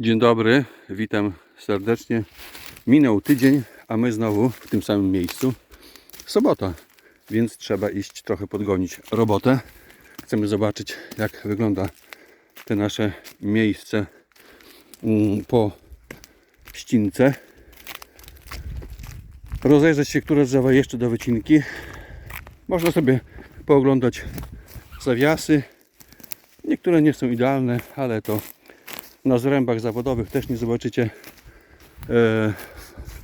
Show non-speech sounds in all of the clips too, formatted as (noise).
Dzień dobry, witam serdecznie. Minął tydzień, a my znowu w tym samym miejscu. Sobota, więc trzeba iść trochę podgonić robotę. Chcemy zobaczyć, jak wygląda te nasze miejsce mm, po ścince. Rozejrzeć się, które drzewa jeszcze do wycinki. Można sobie pooglądać zawiasy. Niektóre nie są idealne, ale to na zrębach zawodowych też nie zobaczycie e,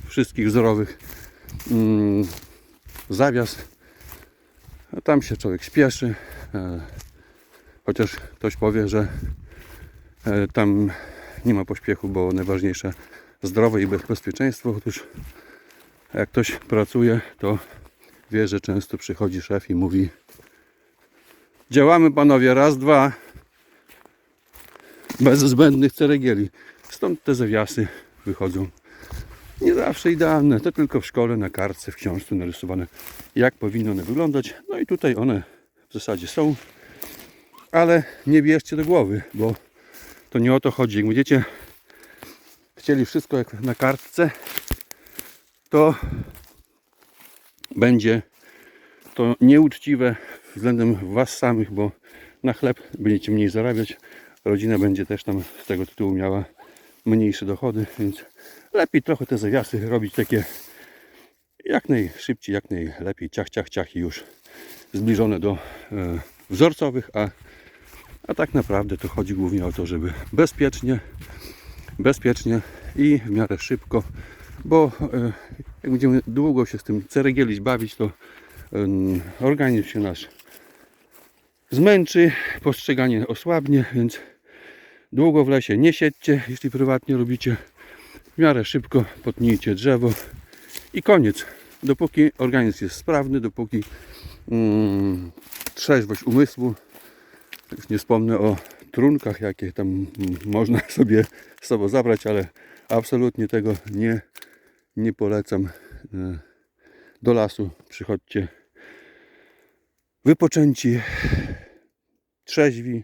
wszystkich wzorowych mm, zawias. A tam się człowiek śpieszy. E, chociaż ktoś powie, że e, tam nie ma pośpiechu, bo najważniejsze zdrowie i bezpieczeństwo. Otóż jak ktoś pracuje, to wie, że często przychodzi szef i mówi działamy panowie, raz, dwa bez zbędnych ceregieli. Stąd te zawiasy wychodzą. Nie zawsze idealne, to tylko w szkole, na kartce, w książce narysowane, jak powinny one wyglądać. No i tutaj one w zasadzie są, ale nie bierzcie do głowy, bo to nie o to chodzi. Jak będziecie chcieli wszystko jak na kartce, to będzie to nieuczciwe względem Was samych, bo na chleb będziecie mniej zarabiać, rodzina będzie też tam z tego tytułu miała mniejsze dochody, więc lepiej trochę te zawiasy robić takie jak najszybciej, jak najlepiej, ciach, ciach, ciach i już zbliżone do e, wzorcowych, a, a tak naprawdę to chodzi głównie o to, żeby bezpiecznie, bezpiecznie i w miarę szybko, bo e, jak będziemy długo się z tym ceregielić, bawić, to e, organizm się nasz zmęczy, postrzeganie osłabnie, więc długo w lesie nie siedźcie, jeśli prywatnie robicie. W miarę szybko potnijcie drzewo i koniec. Dopóki organizm jest sprawny, dopóki mm, trzeźwość umysłu, już nie wspomnę o trunkach, jakie tam można (laughs) sobie z sobą zabrać, ale absolutnie tego nie, nie polecam. E, Do lasu przychodźcie wypoczęci, trzeźwi,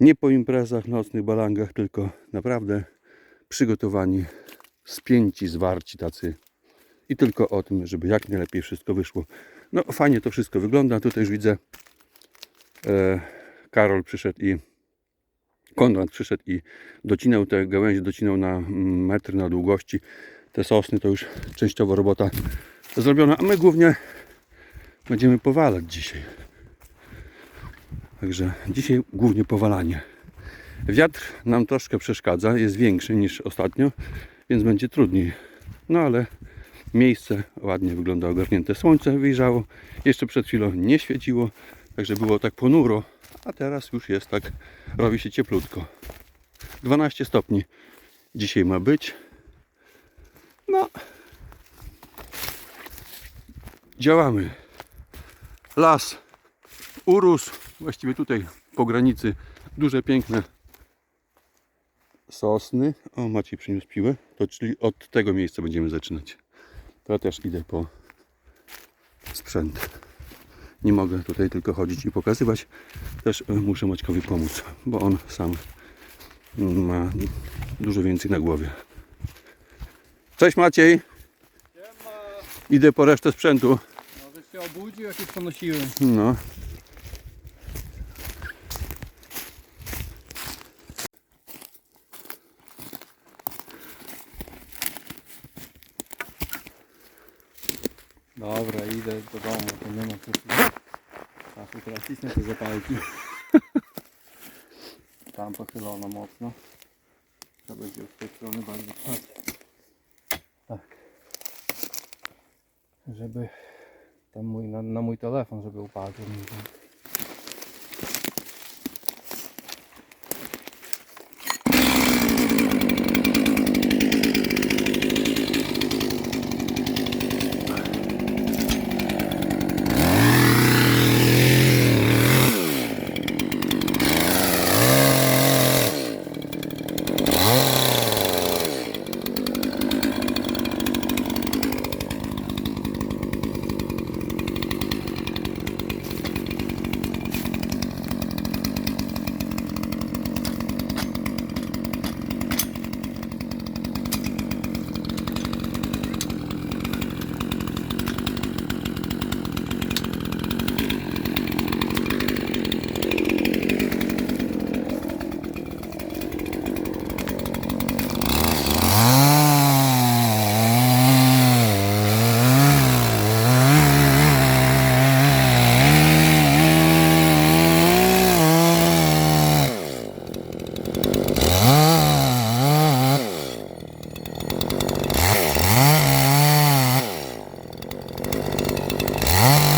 nie po imprezach, nocnych balangach, tylko naprawdę przygotowani, spięci, zwarci tacy i tylko o tym, żeby jak najlepiej wszystko wyszło. No fajnie to wszystko wygląda, tutaj już widzę e, Karol przyszedł i Konrad przyszedł i docinał te gałęzie, docinał na mm, metr na długości te sosny, to już częściowo robota zrobiona, a my głównie będziemy powalać dzisiaj. Także dzisiaj głównie powalanie. Wiatr nam troszkę przeszkadza, jest większy niż ostatnio, więc będzie trudniej. No ale miejsce ładnie wygląda ogarnięte. Słońce wyjrzało, jeszcze przed chwilą nie świeciło, także było tak ponuro, a teraz już jest tak, robi się cieplutko. 12 stopni dzisiaj ma być. No, działamy. Las urósł, właściwie tutaj po granicy duże, piękne sosny. O, Maciej przyniósł piłę. To czyli od tego miejsca będziemy zaczynać. To ja też idę po sprzęt. Nie mogę tutaj tylko chodzić i pokazywać. Też e, muszę Maćkowi pomóc, bo on sam ma dużo więcej na głowie. Cześć Maciej! Idę po resztę sprzętu. Może się obudził, jak już ponosiłem. No. Dobra, idę do domu, to nie ma co tu teraz cisnę te zapalki. Tam pochylono mocno. To będzie z tej strony bardziej patrz. Tak. Żeby tam mój, na, na mój telefon, żeby upadł. Ah.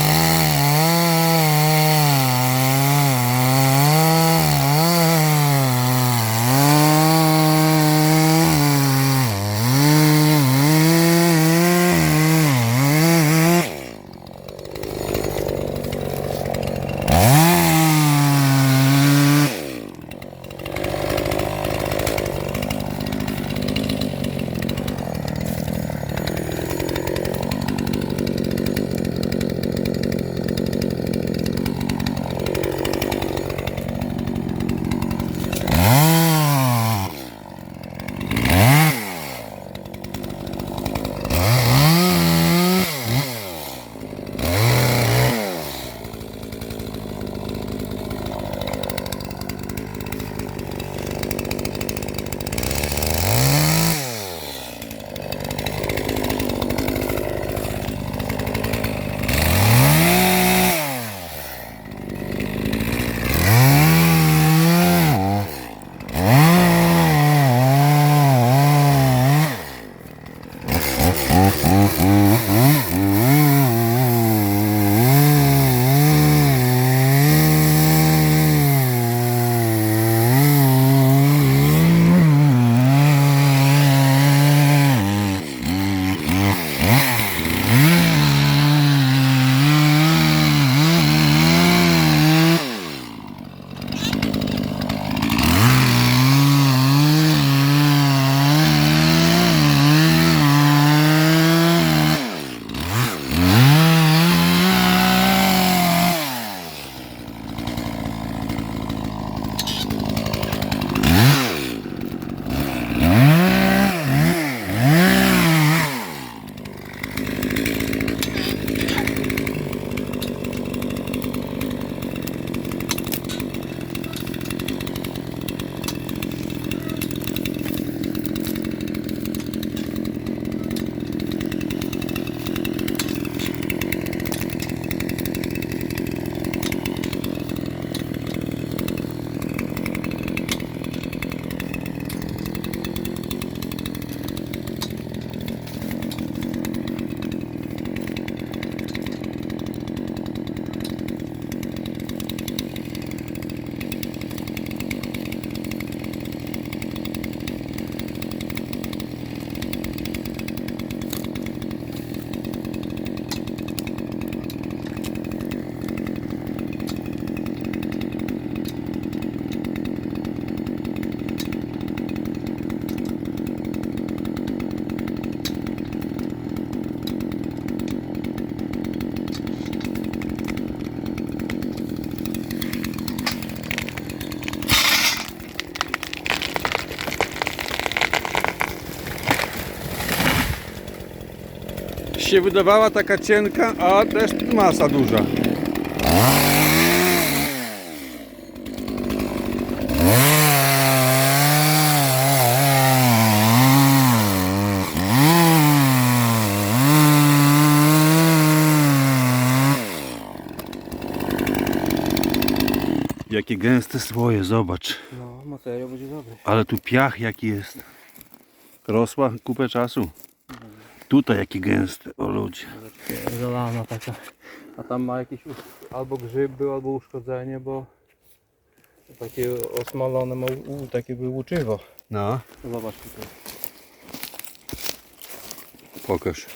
Się wydawała taka cienka, a też masa duża. Jakie gęste słoje, zobacz. No, materiał będzie dobry. Ale tu piach jaki jest. Rosła kupę czasu. Tutaj jaki gęsty, o ludzie. Zalana taka. A tam ma jakieś usz- albo grzyb był, albo uszkodzenie, bo takie osmalone, ma u, takie było łuczywo. No, Zobacz tutaj. pokaż.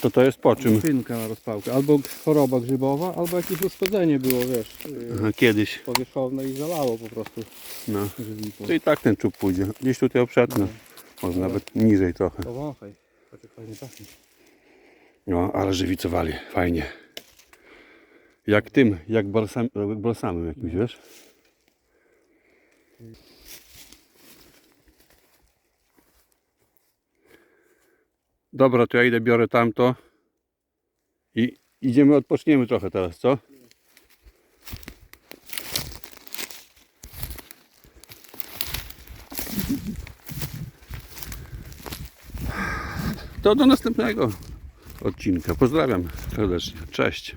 To to jest po czym? Szynka na rozpałkę. Albo choroba grzybowa, albo jakieś uszkodzenie było, wiesz, Aha, Kiedyś. powierzchowne i zalało po prostu No. To i tak ten czub pójdzie. Gdzieś tutaj obszedł. Może nawet niżej trochę. Powąchaj. Patrz jak fajnie pachnie. No, ale żywicowali. Fajnie. Jak tym, jak balsam, jak balsamem jakimś, wiesz? Dobra, to ja idę, biorę tamto i idziemy, odpoczniemy trochę teraz, co? To do następnego odcinka. Pozdrawiam serdecznie. Cześć.